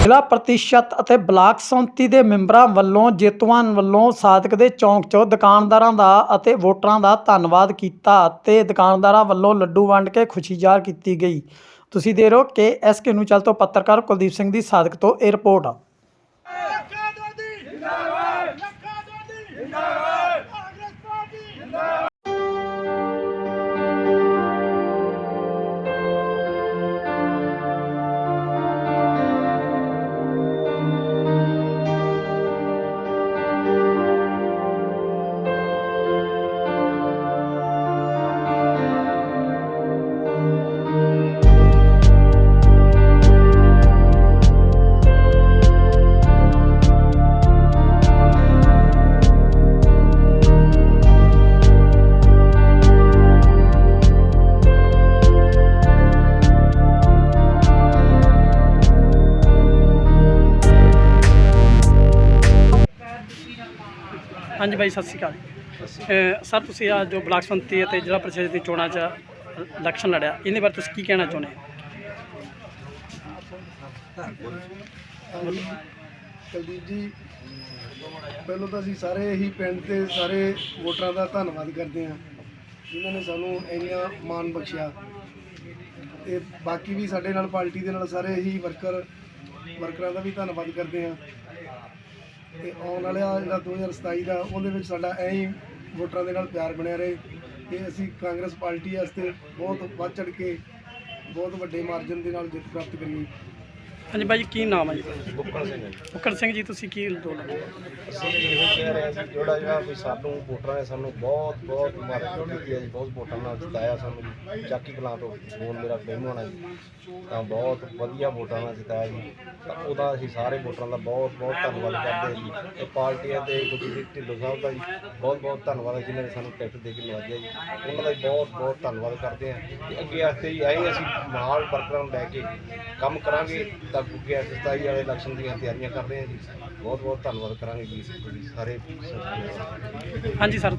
ਜ਼ਿਲ੍ਹਾ ਪ੍ਰਤੀਸ਼ਤ ਅਤੇ ਬਲਾਕ ਸੰਮਤੀ ਦੇ ਮੈਂਬਰਾਂ ਵੱਲੋਂ ਜੇਤੂਆਂ ਵੱਲੋਂ ਸਾਦਕ ਦੇ ਚੌਂਕ 'ਚੋਂ ਦੁਕਾਨਦਾਰਾਂ ਦਾ ਅਤੇ ਵੋਟਰਾਂ ਦਾ ਧੰਨਵਾਦ ਕੀਤਾ ਅਤੇ ਦੁਕਾਨਦਾਰਾਂ ਵੱਲੋਂ ਲੱਡੂ ਵੰਡ ਕੇ ਖੁਸ਼ੀ ਜ਼ਾਹਰ ਕੀਤੀ ਗਈ। ਤੁਸੀਂ ਦੇ ਰਹੋ ਹੋ ਕਿ ਐਸ ਕੇ ਨੂੰ ਚੱਲ ਤੋਂ ਪੱਤਰਕਾਰ ਕੁਲਦੀਪ ਸਿੰਘ ਦੀ ਸਾਦਕ ਤੋਂ ਇਹ ਰਿਪੋਰਟ। ਹਾਂਜੀ ਬਾਈ, ਸਤਿ ਸ਼੍ਰੀ ਅਕਾਲ। ਸਰ, ਤੁਸੀਂ ਆ ਜੋ ਬਲਾਕ ਸੰਮਤੀ ਅਤੇ ਜ਼ਿਲ੍ਹਾ ਪ੍ਰੀਸ਼ਦ ਦੀ ਚੋਣਾਂ 'ਚ ਇਲੈਕਸ਼ਨ ਲੜਿਆ, ਇਹਦੇ ਬਾਰੇ ਤੁਸੀਂ ਕੀ ਕਹਿਣਾ ਚਾਹੁੰਦੇ ਕੁਲਦੀਪ ਜੀ, ਪਹਿਲਾਂ ਤਾਂ ਅਸੀਂ ਸਾਰੇ ਹੀ ਪਿੰਡ ਤੇ ਸਾਰੇ ਵੋਟਰਾਂ ਦਾ ਧੰਨਵਾਦ ਕਰਦੇ ਹਾਂ, ਜਿਨ੍ਹਾਂ ਨੇ ਸਾਨੂੰ ਇੰਨਾ ਮਾਣ ਬਖਸ਼ਿਆ। ਤੇ ਬਾਕੀ ਵੀ ਸਾਡੇ ਨਾਲ ਪਾਰਟੀ ਦੇ ਨਾਲ ਸਾਰੇ ਹੀ ਵਰਕਰ, ਵਰਕਰਾਂ ਦਾ ਵੀ ਧੰਨਵਾਦ ਕਰਦੇ ਹਾਂ। ਤੇ ਆਉਣ ਵਾਲਾ ਜਿਹੜਾ 2027 ਦਾ, ਉਹਦੇ ਵਿੱਚ ਸਾਡਾ ਐਂ ਹੀ ਵੋਟਰਾਂ ਦੇ ਨਾਲ ਪਿਆਰ ਬਣਿਆ ਰਹੇ ਤੇ ਅਸੀਂ ਕਾਂਗਰਸ ਪਾਰਟੀ ਵਾਸਤੇ ਬਹੁਤ ਵੱਧ ਚੜ ਕੇ ਬਹੁਤ ਵੱਡੇ ਮਾਰਜਨ ਦੇ ਨਾਲ ਜਿੱਤ ਪ੍ਰਾਪਤ ਕਰੀਏ ਹਾਂਜੀ ਬਾਈ ਕੀ ਨਾਮ ਹੈ ਜੀ? ਬੁੱਕਣ ਸਿੰਘ ਹੈ ਜੀ। ਬੁੱਕਰ ਸਿੰਘ ਜੀ ਤੁਸੀਂ ਕੀ ਦੋ ਲੱਗੇ ਅਸੀਂ ਇਹ ਕਹਿ ਰਹੇ ਸੀ ਜਿਹੜਾ ਜਿਹੜਾ ਵੀ ਸਾਨੂੰ ਵੋਟਰਾਂ ਨੇ ਸਾਨੂੰ ਬਹੁਤ ਬਹੁਤ ਮਦਦ ਕੀਤੀ ਹੈ ਜੀ ਬਹੁਤ ਵੋਟਾਂ ਨਾਲ ਜਿਤਾਇਆ ਸਾਨੂੰ ਜੀ। ਚਾਕੀ ਕਲਾਂ ਤੋਂ ਫੋਨ ਮੇਰਾ ਫੇਮ ਹੋਣਾ ਜੀ। ਤਾਂ ਬਹੁਤ ਵਧੀਆ ਵੋਟਾਂ ਨਾਲ ਜਿਤਾਇਆ ਜੀ। ਤਾਂ ਉਹਦਾ ਅਸੀਂ ਸਾਰੇ ਵੋਟਰਾਂ ਦਾ ਬਹੁਤ ਬਹੁਤ ਧੰਨਵਾਦ ਕਰਦੇ ਹਾਂ ਜੀ। ਤੇ ਪਾਰਟੀਆਂ ਤੇ ਗੁਰਜੀਤ ਢਿੱਲੋਂ ਸਾਹਿਬ ਦਾ ਜੀ ਬਹੁਤ ਬਹੁਤ ਧੰਨਵਾਦ ਹੈ ਜਿਨ੍ਹਾਂ ਨੇ ਸਾਨੂੰ ਟਿਕਟ ਦੇ ਕੇ ਨਵਾਜਿਆ ਜੀ। ਉਹਨਾਂ ਦਾ ਵੀ ਬਹੁਤ ਬਹੁਤ ਧੰਨਵਾਦ ਕਰਦੇ ਹਾਂ। ਤੇ ਅੱਗੇ ਵਾਸਤੇ ਜੀ ਆਏ ਅਸੀਂ ਨਾਲ ਵਰਕਰਾਂ ਨੂੰ ਲੈ ਕੇ ਕੰਮ ਕਰਾਂਗੇ। ਤੱਕ ਅੱਗੇ 27 ਵਾਲੇ ਇਲੈਕਸ਼ਨ ਦੀਆਂ ਤਿਆਰੀਆਂ ਕਰ ਰਹੇ ਹਾਂ ਜੀ। ਬਹੁਤ ਬਹੁਤ ਧੰਨਵਾਦ ਕਰਾਂਗੇ ਜੀ। ਸਾਰੇ ਹਾਂਜੀ, ਸਰ।